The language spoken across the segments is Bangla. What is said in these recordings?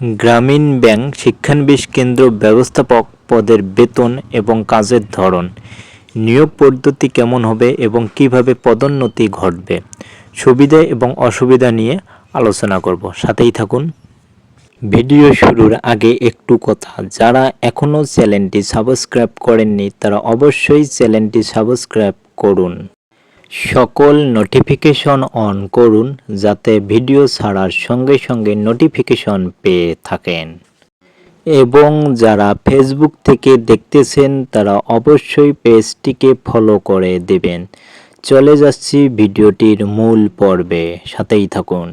গ্রামীণ ব্যাংক শিক্ষানবিশ কেন্দ্র ব্যবস্থাপক পদের বেতন এবং কাজের ধরন, নিয়োগ পদ্ধতি কেমন হবে এবং কীভাবে পদোন্নতি ঘটবে, সুবিধা এবং অসুবিধা নিয়ে আলোচনা করব। সাথেই থাকুন। ভিডিও শুরুর আগে একটু কথা, যারা এখনও চ্যানেলটি সাবস্ক্রাইব করেননি তারা অবশ্যই চ্যানেলটি সাবস্ক্রাইব করুন। সকল নোটিফিকেশন অন করুন যাতে ভিডিও ছাড়ার সঙ্গে সঙ্গে নোটিফিকেশন পেয়ে থাকেন। এবং যারা ফেসবুক থেকে দেখতেছেন, তারা অবশ্যই পেজটিকে ফলো করে দেবেন। চলে যাচ্ছি ভিডিওটির মূল পর্বে। সাথেই থাকুন।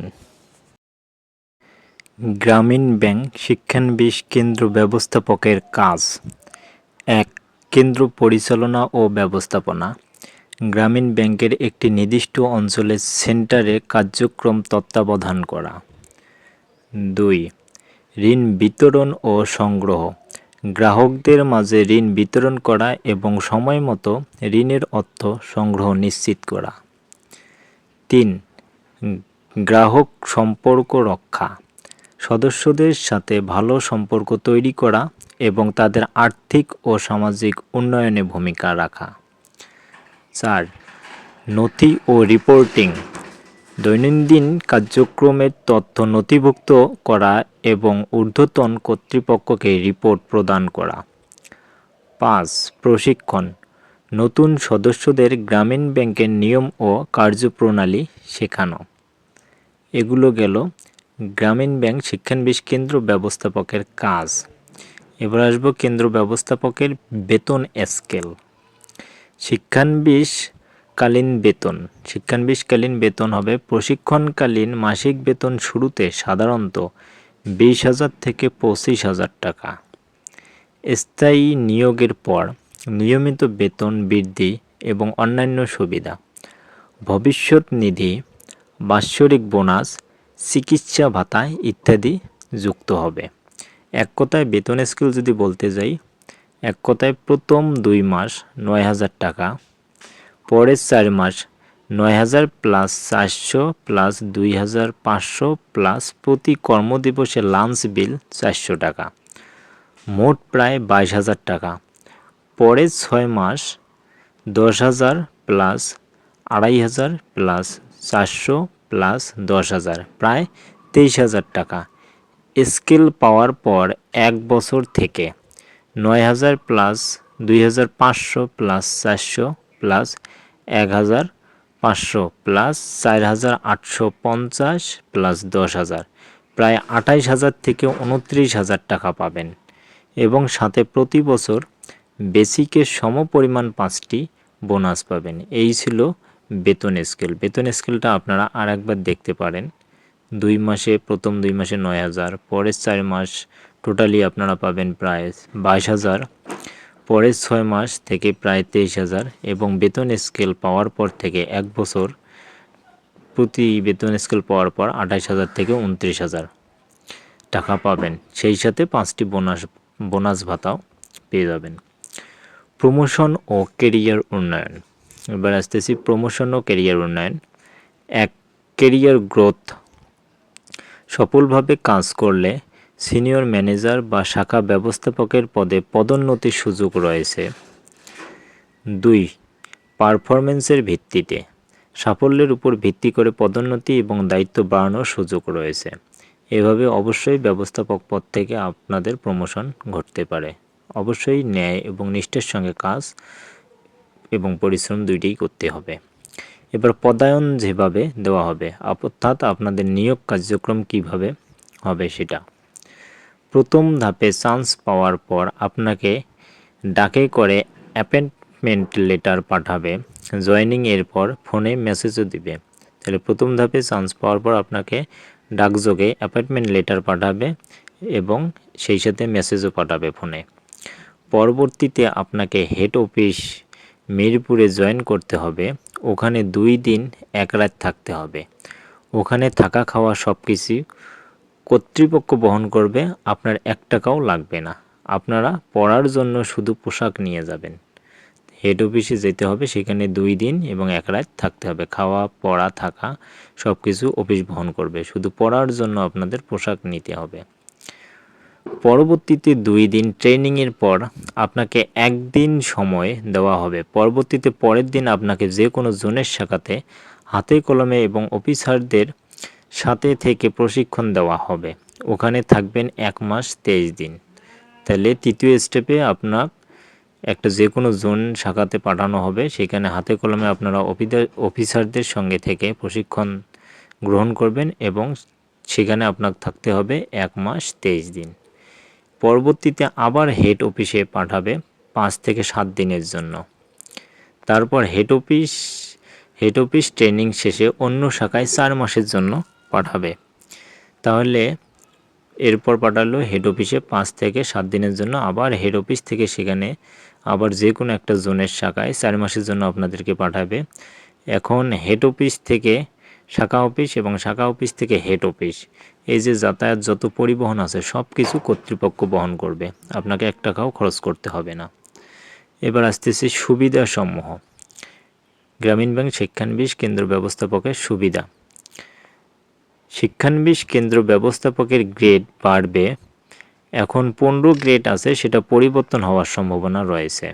গ্রামীণ ব্যাংক শিক্ষানবিশ কেন্দ্র ব্যবস্থাপকের কাজ। এক, কেন্দ্র পরিচালনা ও ব্যবস্থাপনা। গ্রামীণ ব্যাংকের একটি নির্দিষ্ট অঞ্চলের সেন্টারে কার্যক্রম তত্ত্বাবধান করা। দুই, ঋণ বিতরণ ও সংগ্রহ। গ্রাহকদের মাঝে ঋণ বিতরণ করা এবং সময় মতো ঋণের অর্থ সংগ্রহ নিশ্চিত করা। তিন, গ্রাহক সম্পর্ক রক্ষা। সদস্যদের সাথে ভালো সম্পর্ক তৈরি করা এবং তাদের আর্থিক ও সামাজিক উন্নয়নে ভূমিকা রাখা। চার নথি ও রিপোর্টিং, দৈনন্দিন কার্যক্রমের তথ্য নথিভুক্ত করা এবং ঊর্ধ্বতন কর্তৃপক্ষকে রিপোর্ট প্রদান করা। পাঁচ, প্রশিক্ষণ, নতুন সদস্যদের গ্রামীণ ব্যাংকের নিয়ম ও কার্যপ্রণালী শেখানো। এগুলো গেল গ্রামীণ ব্যাংক শিক্ষানবিশ কেন্দ্র ব্যবস্থাপকের কাজ। এবার আসব কেন্দ্র ব্যবস্থাপকের বেতন স্কেল। শিক্ষানবিশকালীন বেতন। শিক্ষানবিশকালীন বেতন হবে প্রশিক্ষণকালীন মাসিক বেতন শুরুতে সাধারণত বিশ হাজার থেকে পঁচিশ হাজার টাকা। স্থায়ী নিয়োগের পর নিয়মিত বেতন বৃদ্ধি এবং অন্যান্য সুবিধা। ভবিষ্যৎ নিধি, বাৎসরিক বোনাস, চিকিৎসা ভাতা ইত্যাদি যুক্ত হবে। এক কথায় বেতন স্কেল যদি বলতে যাই এক কথায় প্রথম দুই মাস নয় হাজার টাকা, পরের চার মাস নয় হাজার প্লাস চারশো প্লাস দুই হাজার পাঁচশো প্লাস প্রতি কর্মদিবসে লাঞ্চ বিল চারশো টাকা, মোট প্রায় বাইশ হাজার টাকা। পরের ছয় মাস দশ হাজার প্লাস আড়াই হাজার প্লাস চারশো প্লাস দশ হাজার, প্রায় তেইশ হাজার টাকা। স্কেল পাওয়ার পর এক বছর থেকে নয় হাজার প্লাস দুই হাজার পাঁচশো প্লাস চারশো প্লাস এক হাজার পাঁচশো প্লাস চার হাজার আটশো পঞ্চাশ প্লাস দশ হাজার। প্রায় আঠাইশ হাজার থেকে উনত্রিশ হাজার টাকা পাবেন। এবং সাথে প্রতি বছর বেসিকের সমপরিমাণ পাঁচটি বোনাস পাবেন। এই ছিল বেতন স্কেল। বেতন স্কেলটা আপনারা আর একবার দেখতে পারেন। দুই মাসে, প্রথম দুই মাসে নয় হাজার, পরের চার মাস টোটালি আপনারা পাবেন প্রায় বাইশ হাজার, পরের ছয় মাস থেকে প্রায় তেইশ হাজার এবং বেতন স্কেল পাওয়ার পর থেকে এক বছর প্রতি বেতন স্কেল পাওয়ার পর আঠাশ হাজার থেকে উনত্রিশ হাজার টাকা পাবেন। সেই সাথে পাঁচটি বোনাস বোনাস ভাতাও পেয়ে যাবেন। প্রমোশন ও কেরিয়ার উন্নয়ন। এবার আসতেছি প্রমোশন ও কেরিয়ার উন্নয়ন। এক কেরিয়ার গ্রোথ সফলভাবে কাজ করলে সিনিয়র ম্যানেজার বা শাখা ব্যবস্থাপকের পদে পদোন্নতির সুযোগ রয়েছে। দুই পারফরমেন্সের ভিত্তিতে। সাফল্যের উপর ভিত্তি করে পদোন্নতি এবং দায়িত্ব বাড়ানোর সুযোগ রয়েছে। এভাবে অবশ্যই ব্যবস্থাপক পদ থেকে আপনাদের প্রমোশন ঘটতে পারে। অবশ্যই ন্যায় এবং নিষ্ঠার সঙ্গে কাজ এবং পরিশ্রম দুইটাই করতে হবে। এবার পদায়ন যেভাবে দেওয়া হবে, অর্থাৎ আপনাদের নিয়োগ কার্যক্রম কীভাবে হবে সেটা। প্রথম ধাপে চান্স পাওয়ার পর আপনাকে ডাকে করে অ্যাপয়েন্টমেন্ট লেটার পাঠাবে জয়নিং এর পর ফোনে মেসেজও দিবে। তাহলে প্রথম ধাপে চান্স পাওয়ার পর আপনাকে ডাকযোগে অ্যাপয়েন্টমেন্ট লেটার পাঠাবে এবং সেই সাথে মেসেজও পাঠাবে ফোনে পরবর্তীতে আপনাকে হেড অফিস মিরপুরে জয়েন করতে হবে, ওখানে দুই দিন এক রাত থাকতে হবে। ওখানে থাকা খাওয়া সব কিছু কর্তৃপক্ষ বহন করবে, আপনার এক টাকাও লাগবে না। আপনারা পড়ার জন্য শুধু পোশাক নিয়ে যাবেন। হেড অফিসে যেতে হবে, সেখানে দুই দিন এবং এক রাত থাকতে হবে। খাওয়া, পড়া, থাকা সব কিছু অফিস বহন করবে। শুধু পড়ার জন্য আপনাদের পোশাক নিতে হবে। পরবর্তীতে দুই দিন ট্রেনিংয়ের পর আপনাকে একদিন সময় দেওয়া হবে। পরবর্তীতে পরের দিন আপনাকে যে কোনো জোনের শাখাতে হাতে কলমে এবং অফিসারদের সাথে থেকে প্রশিক্ষণ দেওয়া হবে। ওখানে থাকবেন এক মাস তেইশ দিন। তাহলে তৃতীয় স্টেপে আপনার একটা যে কোনো জোন শাখাতে পাঠানো হবে। সেখানে হাতে কলমে আপনারা অফিসারদের সঙ্গে থেকে প্রশিক্ষণ গ্রহণ করবেন এবং সেখানে আপনার থাকতে হবে এক মাস তেইশ দিন। পরবর্তীতে আবার হেড অফিসে পাঠাবে পাঁচ থেকে সাত দিনের জন্য। তারপর head office head office training শেষে অন্য শাখায় চার মাসের জন্য পাঠাবে। তাহলে এরপর পাঠালো হেড অফিসে পাঁচ থেকে সাত দিনের জন্য। আবার হেড অফিস থেকে সেখানে আবার যে কোনো একটা জোনের শাখায় চার মাসের জন্য আপনাদেরকে পাঠাবে। এখন হেড অফিস থেকে শাখা অফিস এবং শাখা অফিস থেকে হেড অফিস এই যে যাতায়াত যত পরিবহন আছে সব কিছু কর্তৃপক্ষ বহন করবে। আপনাকে এক টাকাও খরচ করতে হবে না। এবার আসতেছে সুবিধাসমূহ। গ্রামীণ ব্যাংক শিক্ষানবিশ কেন্দ্র ব্যবস্থাপকের সুবিধা। শিক্ষানবিশ কেন্দ্র ব্যবস্থাপকের গ্রেড বাড়বে। এখন পনেরো গ্রেড আছে, সেটা পরিবর্তন হওয়ার সম্ভাবনা রয়েছে।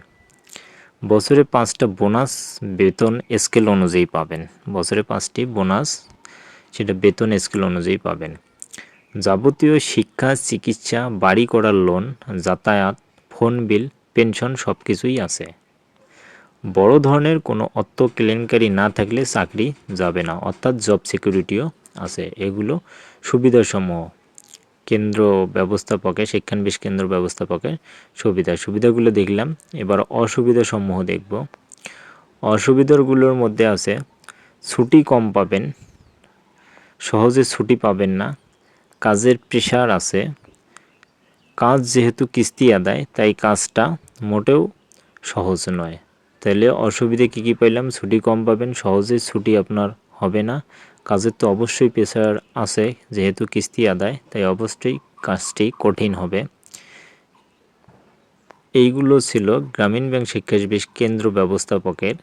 বছরে পাঁচটা বোনাস বেতন স্কেল অনুযায়ী পাবেন। বছরে পাঁচটি বোনাস, সেটা বেতন স্কেল অনুযায়ী পাবেন। যাবতীয় শিক্ষা, চিকিৎসা, বাড়ি করার লোন, যাতায়াত, ফোন বিল, পেনশন সব কিছুই আছে। বড় ধরনের কোনো অর্থ কেলেঙ্কারি না থাকলে চাকরি যাবে না, অর্থাৎ জব সিকিউরিটিও আছে। এগুলো সুবিধাসমূহ। কেন্দ্র ব্যবস্থাপকে শিক্ষানবিশ কেন্দ্র ব্যবস্থাপকের সুবিধা। সুবিধাগুলো দেখলাম। এবার অসুবিধা সমূহ দেখব। অসুবিধাগুলোর মধ্যে আছে, ছুটি কম পাবেন, সহজে ছুটি পাবেন না, কাজের প্রেশার আছে, কাজ যেহেতু কিস্তি আদায়, তাই কাজটা মোটেও সহজ নয়। তাহলে অসুবিধে কী কী পাইলাম? ছুটি কম পাবেন, সহজে ছুটি আপনার হবে না। কাজের তো অবশ্যই প্রেশার আছে, যেহেতু কিস্তি আদায়, তাই অবশ্যই কাজটি কঠিন হবে। এইগুলো ছিল গ্রামীণ ব্যাংক শিক্ষানবিশ কেন্দ্র ব্যবস্থাপকের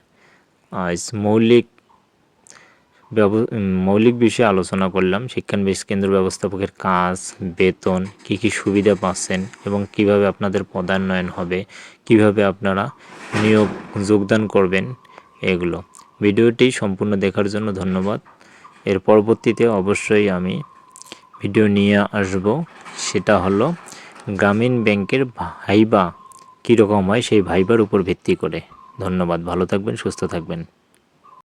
আজ মৌলিক মৌলিক বিষয়ে আলোচনা করলাম। শিক্ষানবিশ কেন্দ্র ব্যবস্থাপকের কাজ, বেতন, কি কি সুবিধা পাচ্ছেন এবং কীভাবে আপনাদের পদান্নয়ন হবে, কীভাবে আপনারা নিয়োগ যোগদান করবেন, এগুলো। ভিডিওটি সম্পূর্ণ দেখার জন্য ধন্যবাদ। এর পরবর্তীতে অবশ্যই আমি ভিডিও নিয়ে আসব। সেটা হলো, গ্রামীণ ব্যাংকের ভাইবা কীরকম হয়, সেই ভাইবার উপর ভিত্তি করে। ধন্যবাদ, ভালো থাকবেন, সুস্থ থাকবেন।